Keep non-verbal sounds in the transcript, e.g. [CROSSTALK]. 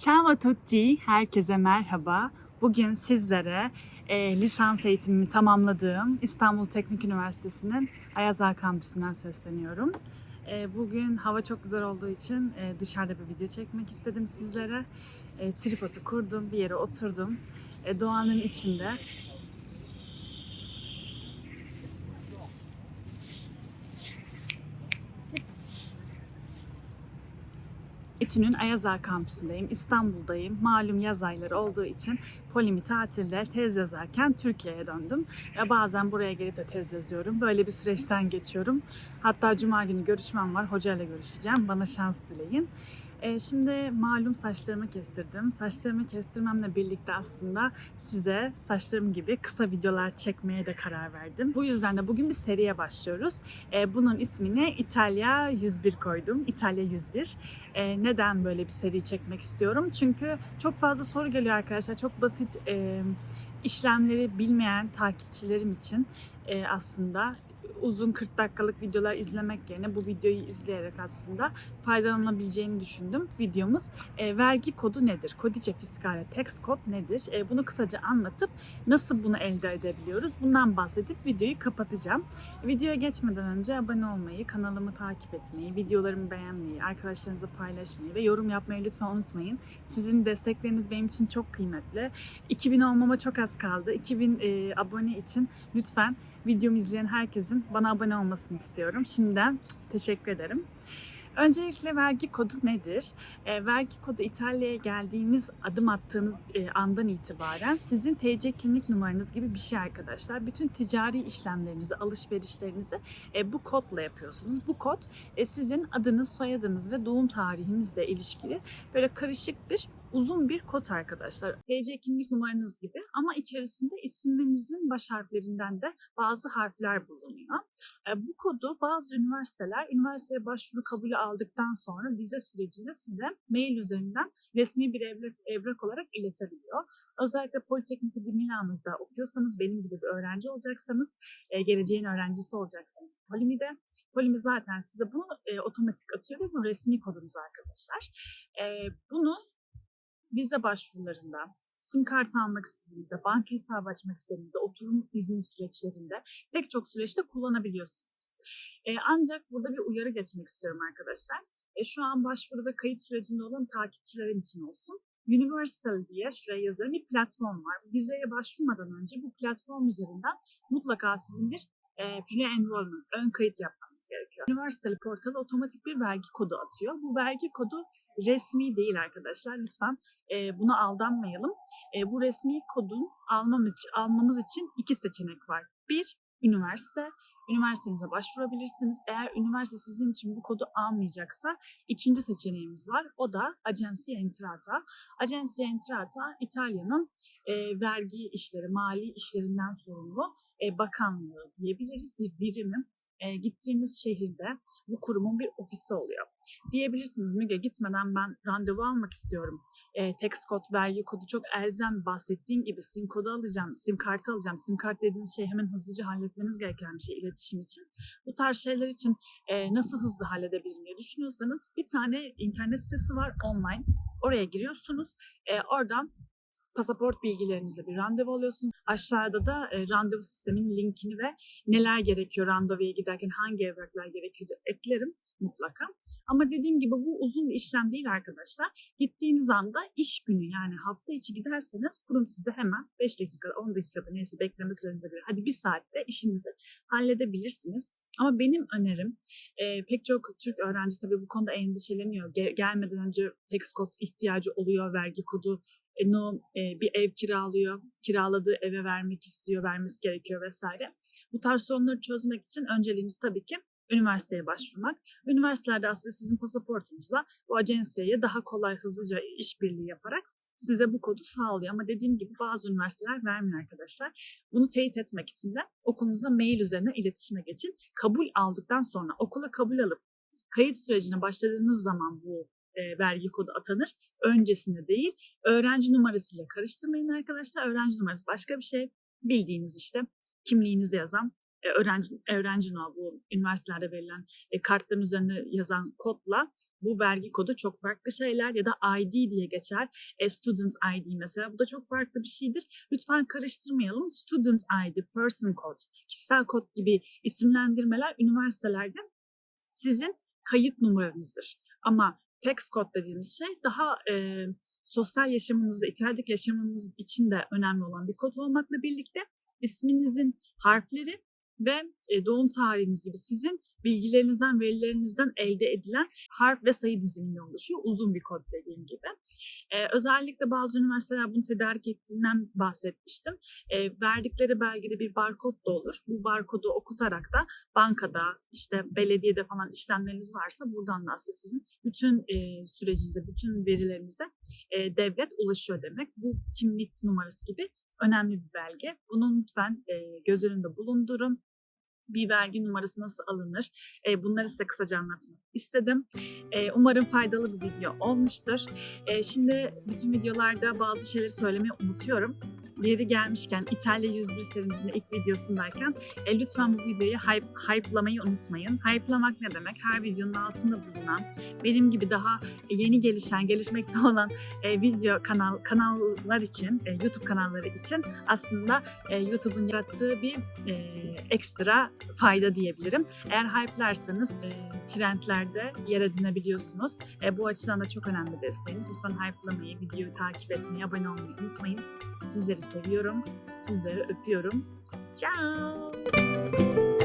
Ciao tutti, herkese merhaba. Bugün sizlere e, lisans eğitimimi tamamladığım İstanbul Teknik Üniversitesi'nin Ayazar Kampüsü'nden sesleniyorum. E, bugün hava çok güzel olduğu için e, dışarıda bir video çekmek istedim sizlere. E, tripodu kurdum, bir yere oturdum. E, doğanın içinde İTÜ'nün Ayazar kampüsündeyim. İstanbul'dayım. Malum yaz ayları olduğu için polimi tatilde tez yazarken Türkiye'ye döndüm. Ve bazen buraya gelip de tez yazıyorum. Böyle bir süreçten geçiyorum. Hatta cuma günü görüşmem var. Hocayla görüşeceğim. Bana şans dileyin. Ee, şimdi malum saçlarımı kestirdim. Saçlarımı kestirmemle birlikte aslında size saçlarım gibi kısa videolar çekmeye de karar verdim. Bu yüzden de bugün bir seriye başlıyoruz. Ee, bunun ismini İtalya 101 koydum. İtalya 101. Ee, neden böyle bir seri çekmek istiyorum? Çünkü çok fazla soru geliyor arkadaşlar. Çok basit e, işlemleri bilmeyen takipçilerim için e, aslında uzun 40 dakikalık videolar izlemek yerine bu videoyu izleyerek aslında faydalanabileceğini düşündüm. Videomuz e, vergi kodu nedir? Kodice fiskale tax kod nedir? E, bunu kısaca anlatıp nasıl bunu elde edebiliyoruz? Bundan bahsedip videoyu kapatacağım. Videoya geçmeden önce abone olmayı, kanalımı takip etmeyi, videolarımı beğenmeyi, arkadaşlarınızla paylaşmayı ve yorum yapmayı lütfen unutmayın. Sizin destekleriniz benim için çok kıymetli. 2000 olmama çok az kaldı. 2000 e, abone için lütfen videomu izleyen herkesin bana abone olmasını istiyorum. Şimdiden teşekkür ederim. Öncelikle vergi kodu nedir? E, vergi kodu İtalya'ya geldiğiniz, adım attığınız e, andan itibaren sizin TC kimlik numaranız gibi bir şey arkadaşlar. Bütün ticari işlemlerinizi, alışverişlerinizi e, bu kodla yapıyorsunuz. Bu kod e, sizin adınız, soyadınız ve doğum tarihinizle ilişkili böyle karışık bir uzun bir kod arkadaşlar. TC kimlik numaranız gibi ama içerisinde isminizin baş harflerinden de bazı harfler bulunuyor. E, Bu kodu bazı üniversiteler üniversiteye başvuru kabulü aldıktan sonra vize sürecinde size mail üzerinden resmi bir evrak, evrak olarak iletebiliyor. Özellikle Politeknik di Milano'da okuyorsanız, benim gibi bir öğrenci olacaksanız, e, geleceğin öğrencisi olacaksanız Polimi'de, Polimi zaten size bunu e, otomatik atıyor ve bu resmi kodunuz arkadaşlar. Bunu vize başvurularında, sim kartı almak istediğinizde, banka hesabı açmak istediğinizde, oturum izni süreçlerinde pek çok süreçte kullanabiliyorsunuz. E, ancak burada bir uyarı geçmek istiyorum arkadaşlar. E, şu an başvuru ve kayıt sürecinde olan takipçilerim için olsun. Universal diye şuraya yazarım bir platform var. Vizeye başvurmadan önce bu platform üzerinden mutlaka sizin bir e, pre-enrollment, ön kayıt yapmanız gerekiyor. Universal portalı otomatik bir vergi kodu atıyor. Bu vergi kodu resmi değil arkadaşlar. Lütfen e, buna aldanmayalım. E, bu resmi kodun almamız, almamız için iki seçenek var. Bir, üniversite. Üniversitenize başvurabilirsiniz. Eğer üniversite sizin için bu kodu almayacaksa ikinci seçeneğimiz var. O da Agencia Entrata. Agencia Entrata İtalya'nın e, vergi işleri, mali işlerinden sorumlu e, bakanlığı diyebiliriz. Bir birimi. E, gittiğiniz şehirde bu kurumun bir ofisi oluyor. Diyebilirsiniz Müge gitmeden ben randevu almak istiyorum. E, tax kod, vergi kodu çok elzem bahsettiğin gibi sim kodu alacağım, sim kartı alacağım. Sim kart dediğiniz şey hemen hızlıca halletmeniz gereken bir şey iletişim için. Bu tarz şeyler için e, nasıl hızlı halledebilirim diye düşünüyorsanız bir tane internet sitesi var online. Oraya giriyorsunuz. E, oradan pasaport bilgilerinizle bir randevu alıyorsunuz. Aşağıda da e, randevu sisteminin linkini ve neler gerekiyor randevuya giderken hangi evraklar gerekiyor eklerim mutlaka. Ama dediğim gibi bu uzun bir işlem değil arkadaşlar. Gittiğiniz anda iş günü yani hafta içi giderseniz kurum size hemen 5 dakikada 10 dakikada neyse bekleme sürenize göre hadi bir saatte işinizi halledebilirsiniz. Ama benim önerim e, pek çok Türk öğrenci tabii bu konuda endişeleniyor. Ge- gelmeden önce tax kod ihtiyacı oluyor, vergi kodu no, e, bir ev kiralıyor, kiraladığı eve vermek istiyor, vermesi gerekiyor vesaire. Bu tarz sorunları çözmek için önceliğimiz tabii ki üniversiteye başvurmak. Üniversitelerde aslında sizin pasaportunuzla bu ajansiyaya daha kolay, hızlıca işbirliği yaparak size bu kodu sağlıyor. Ama dediğim gibi bazı üniversiteler vermiyor arkadaşlar. Bunu teyit etmek için de okulunuza mail üzerinden iletişime geçin. Kabul aldıktan sonra okula kabul alıp kayıt sürecine başladığınız zaman bu e, vergi kodu atanır. Öncesinde değil. Öğrenci numarasıyla karıştırmayın arkadaşlar. Öğrenci numarası başka bir şey. Bildiğiniz işte kimliğinizde yazan e, öğrenci öğrenci no bu üniversitelerde verilen e, kartların üzerinde yazan kodla bu vergi kodu çok farklı şeyler ya da ID diye geçer. E, student ID mesela bu da çok farklı bir şeydir. Lütfen karıştırmayalım. Student ID, person code, kişisel kod gibi isimlendirmeler üniversitelerde sizin kayıt numaranızdır. Ama tax code dediğimiz şey daha e, sosyal yaşamınızda, İtalya'daki yaşamınız için de önemli olan bir kod olmakla birlikte isminizin harfleri ve e, doğum tarihiniz gibi sizin bilgilerinizden, verilerinizden elde edilen harf ve sayı diziminden oluşuyor. Uzun bir kod dediğim gibi. E, özellikle bazı üniversiteler bunu tedarik ettiğinden bahsetmiştim. E, verdikleri belgede bir barkod da olur. Bu barkodu okutarak da bankada, işte belediyede falan işlemleriniz varsa buradan da aslında sizin bütün e, sürecinize, bütün verilerinize e, devlet ulaşıyor demek. Bu kimlik numarası gibi önemli bir belge. Bunu lütfen e, göz önünde bulundurun. Bir vergi numarası nasıl alınır? E, bunları size kısaca anlatmak istedim. E, umarım faydalı bir video olmuştur. E, şimdi bütün videolarda bazı şeyleri söylemeyi unutuyorum. Yeri gelmişken İtalya 101 serimizin ilk videosundayken e, lütfen bu videoyu hype, hype'lamayı unutmayın. Hype'lamak ne demek? Her videonun altında bulunan, benim gibi daha yeni gelişen, gelişmekte [LAUGHS] olan e, video kanal kanallar için, e, YouTube kanalları için aslında e, YouTube'un yarattığı bir e, ekstra fayda diyebilirim. Eğer hype'larsanız e, trendlerde yer edinebiliyorsunuz. E, bu açıdan da çok önemli desteğiniz. Lütfen hype'lamayı, videoyu takip etmeyi, abone olmayı unutmayın. Sizleri seviyorum, sizleri öpüyorum. Ciao!